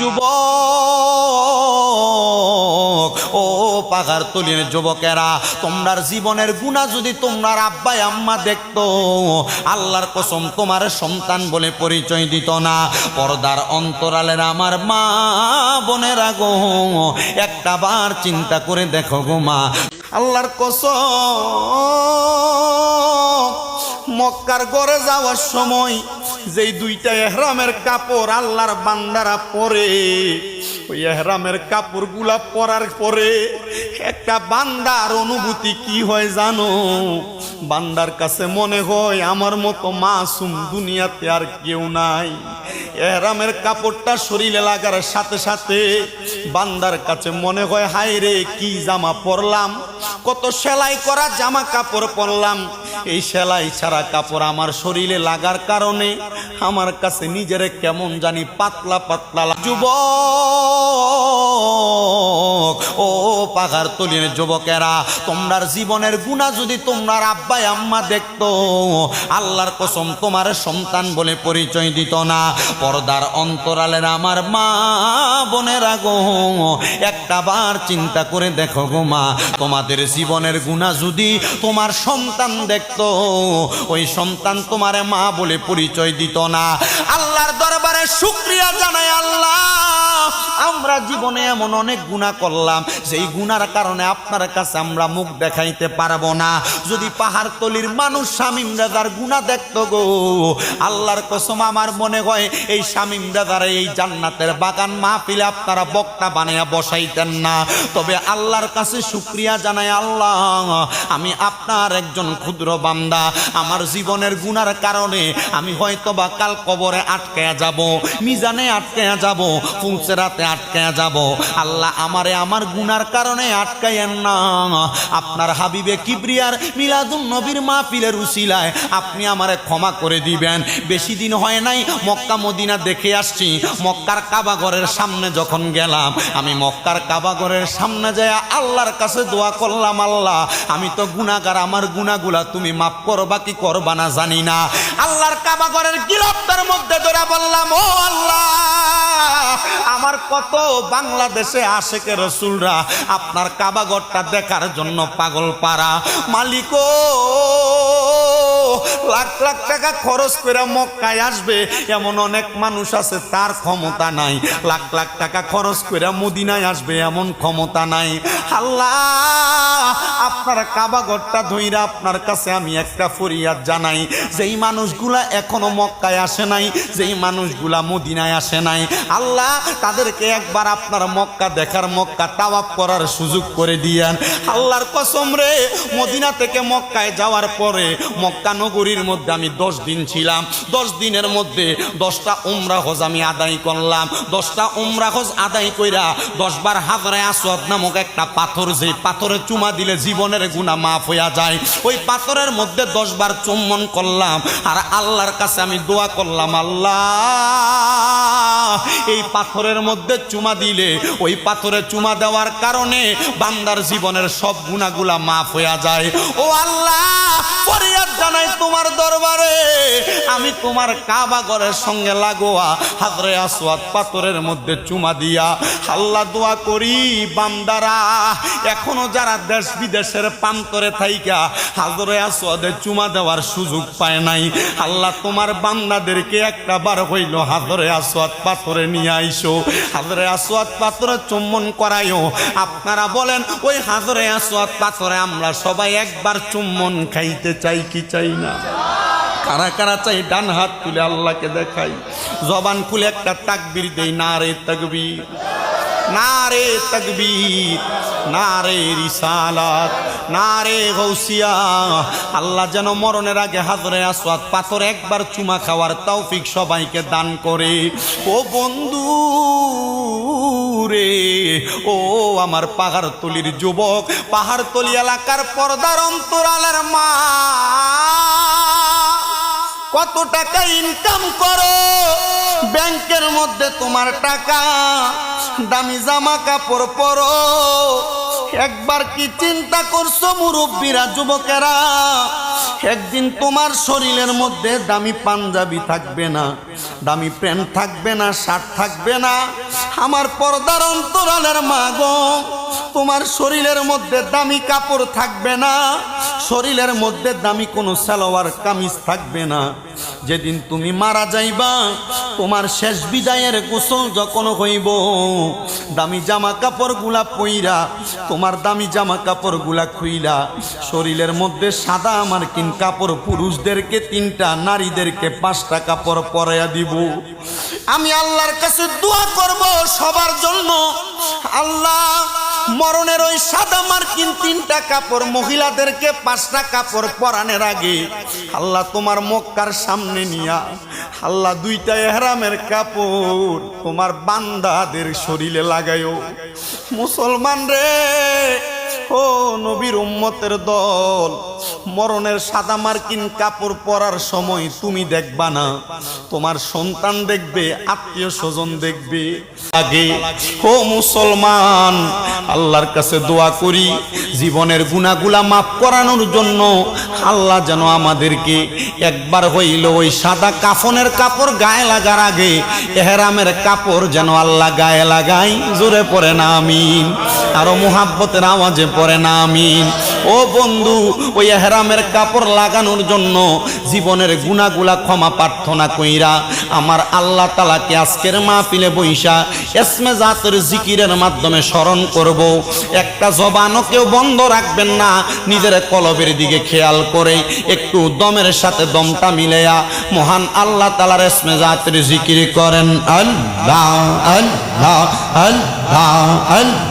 যুবক, ও পাহাড় তলির যুবকেরা, তোমরার জীবনের গুণা যদি তোমরার আব্বাই, আম্মা দেখতো, আল্লাহর কসম তোমার সন্তান বলে পরিচয় দিত না। পর্দার অন্তরালের আমার মা বোনেরা গো, একটা বার চিন্তা করে দেখো গো মা। আল্লাহর কসম মক্কার গড়ে যাওয়ার সময় যেই দুইটা এহরামের কাপড় আল্লাহর বান্দারা পরে, ওই এহরামের কাপড়গুলা পরার পরে একটা বান্দার অনুভূতি কি হয় জানো? বান্দার কাছে মনে হয়, আমার মতো মাসুম দুনিয়াতে আর কেউ নাই। এহরামের কাপড়টা শরীরে লাগার সাথে সাথে বান্দার কাছে মনে হয় হায় রে কি জামা পরলাম? কত সেলাই করা জামা কাপড় পরলাম। এই সেলাই ছাড়া কাপড় আমার শরীরে লাগার কারণে আমার কাছে নিজের কেমন জানি পাতলা পাতলা যুবক, ও পাহাড় তলির যুবকেরা, তোমরার জীবনের গুণা যদি তোমরার আব্বাই, আম্মা দেখতো, আল্লাহর কসম তোমার সন্তান বলে পরিচয় দিত না। পর্দার অন্তরালের আমার মা বোনেরা গো, একটা বার চিন্তা করে দেখো গো মা, তোমাদের জীবনের গুণা যদি তোমার সন্তান দেখত, ওই সন্তান তোমার মা বলে পরিচয় দিত না। আল্লাহর দরবারে শুক্রিয়া জানায় আল্লাহ। আমরা জীবনে এমন অনেক গুণা করলাম সেই গুনার কারণে আপনার কাছে আমরা মুখ দেখাইতে পারব না। যদি পাহাড়তলির মানুষ শামিম রাজার গুণা দেখতো গো, আল্লাহর কসম আমার মনে হয় এই শামিম রাজার এই জান্নাতের বাগান মাহফিলে আপনারা বক্তা বানাইয়া বসাইতেন না। তবে আল্লাহর কাছে শুক্রিয়া জানাই আল্লাহ, আমি আপনার একজন ক্ষুদ্র বান্দা। আমার জীবনের গুনার কারণে আমি হয়তো বা কাল কবরে আটকায়া যাব, মিজানে আটকায়া যাব ফুলসেরাতে আটকায়া যাব। আল্লাহ আমারে আমার গুনার কারণে আটকাইয়েন না। আপনার হাবিবে কিবরিয়ার মিলাদুন নবীর মাহফিলের উসিলায় আপনি আমারে ক্ষমা করে দিবেন। বেশি দিন হয় নাই, মক্কা মদিনা দেখে আসছি। মক্কার কাবাগরের সামনে যখন গেলাম, আমি মক্কার কাবাগরের সামনে যায় আল্লাহর কাছে দোয়া করলাম, আল্লাহ, আমি তো গুনাগার আমার গুনাগুলা তুমি মাফ করবা কি করবা না জানি না। আল্লাহর কাবাগরের গিরফতার মধ্যে ধরা বললাম ও আল্লাহ! আমার কত বাংলাদেশে আশেকে রসুলরা আপনার কাবাগরটা দেখার জন্য পাগল পারা মালিক লাখ লাখ টাকা খরচ করে মক্কায় আসবে, এমন অনেক মানুষ আছে, তার ক্ষমতা নাই। লাখ লাখ টাকা খরচ করে মদিনায় আসবে, এমন ক্ষমতা নাই। আল্লাহ! আপনার কাবাগরটা ধইরা আপনার কাছে আমি একটা ফরিয়াদ জানাই। যেই মানুষগুলা এখনও মক্কায় আসে নাই, যেই মানুষগুলা মদিনায় আসে নাই, আল্লাহ তাদেরকে একবার আপনার মক্কা দেখার মক্কা তাওয়াপ করার সুযোগ করে দিয়েন। আল্লাহর কসম রে, মদিনা থেকে মক্কায় যাওয়ার পরে মক্কা নগরীর মধ্যে আমি দশ দিন ছিলাম। দশ দিনের মধ্যে দশটা উমরা হজ আমি আদায় করলাম। দশটা উমরা হজ আদায় কইরা দশবার হাজারে আসওয়াদ নামক একটা পাথর যে পাথরে চুমা দিলে জীবনের গুণা মাফ হইয়া যায়। ওই পাথরের মধ্যে দশবার চুম্বন করলাম, আর আল্লাহর কাছে আমি দোয়া করলাম, আল্লাহ, এই পাথরের মধ্যে চুমা দিলে, ওই পাথরে চুমা দেওয়ার কারণে বান্দার জীবনের সব গুণাগুলা মাফ হইয়া যায়। ও আল্লাহ ফরিয়াদ জানাই তোমার দরবারে। আমি তোমার কাবা সঙ্গে লাগোয়া হাজরে পাথরের মধ্যে চুমা দিয়া দোয়া করি এখনও যারা দেশ বিদেশের থাইকা হাজরে আসওয়াদে চুমা দেওয়ার সুযোগ পায় নাই। আল্লাহ তোমার বান্দাদেরকে একটা বার হইল হাজরে আসওয়াদ পাথরে নিয়ে আইসো। হাজরে আসওয়াদ পাথরে চুম্বন করাইও। আপনারা বলেন, ওই হাজরে আসওয়াদ পাথরে আমরা সবাই একবার চুম্বন খাইতে চাই কি চাই না? কারা কারা চাই ডান হাত তুলে আল্লাহকে দেখাই। জবান খুলে একটা তাকবির দেই না রে তাকবীর। না রে তকবীর না রে রিসালাত না রে গৌসিয়া। আল্লাহ যেন মরণের আগে হাজরে আসওয়াদ পাথর একবার চুমা খাওয়ার তৌফিক সবাইকে দান করে। ও বন্ধু রে। ও আমার পাহাড়তলির যুবক পাহাড়তলি এলাকার পর্দার অন্তরালের মা। কত টাকা ইনকাম করো? ব্যাংকের মধ্যে তোমার টাকা, দামি জামা কাপড় পরো। একবার কি চিন্তা করছ মুরব্বীরা, যুবকেরা? একদিন তোমার শরীরের মধ্যে দামি পাঞ্জাবি থাকবে না, দামি প্যান্ট থাকবে না, শার্ট থাকবে না। আমার পর্দার অন্তরালের মা গো, তোমার শরীরের মধ্যে দামি কাপড় থাকবে না, শরীরের মধ্যে দামি কোনো সালোয়ার কামিজ থাকবে না। যেদিন তুমি মারা যাইবা, তোমার শেষ বিদায়ের গোসল যখন হইব, দামি জামা কাপড়গুলা পইরা, তোমার দামি জামা কাপড়গুলা খুইলা, শরীরের মধ্যে সাদা আমার কিন কাপড় পুরুষদেরকে, তিনটা নারীদেরকে, পাঁচটা কাপড় পরাইয়া দিব। আমি আল্লাহর কাছে দোয়া করব সবার জন্য। আল্লাহ মরণের ওই সাদা মার্কিন তিনটা কাপড় মহিলাদেরকে পাঁচটা কাপড় পরানের আগে, আল্লাহ তোমার মক্কার সামনে নিয়া, আল্লাহ দুইটা এহরামের কাপড় তোমার বান্দাদের শরীরে লাগাইও মুসলমান রে ও নবীর উম্মতের দল, মরণের সাদা মার্কিন কাপড় পরার সময় তুমি দেখবা না। তোমার সন্তান দেখবে, আত্মীয় স্বজন দেখবে। আগে, ও মুসলমান, আল্লাহর কাছে দোয়া করি, জীবনের গুণাগুলা মাফ করানোর জন্য আল্লাহ যেন আমাদেরকে একবার হইল ওই সাদা কাফনের কাপড় গায়ে লাগার আগে, এহরামের কাপড় যেন আল্লাহ গায়ে লাগাই জোরে পড়ে না, আমিন। আরও মোহাব্বতের আওয়াজে পড়ে না, আমিন। ও বন্ধু, ওই এহরামের কাপড় লাগানোর জন্য জীবনের গুণাগুলা ক্ষমা প্রার্থনা কইরা আমার আল্লাহ তালাকে আজকের মাহফিলে বৈশা এসমে জাতের জিকিরের মাধ্যমে স্মরণ করব। একটা জবানও কেউ বন্ধ রাখবেন না, নিজের কলবের দিকে খেয়াল করে একটু দমের সাথে দমটা মিলেয়া মহান আল্লাহ তালার এসমে জাতের জিকির করেন। আল্লাহ আল্লাহ আল্লাহ আল্লাহ।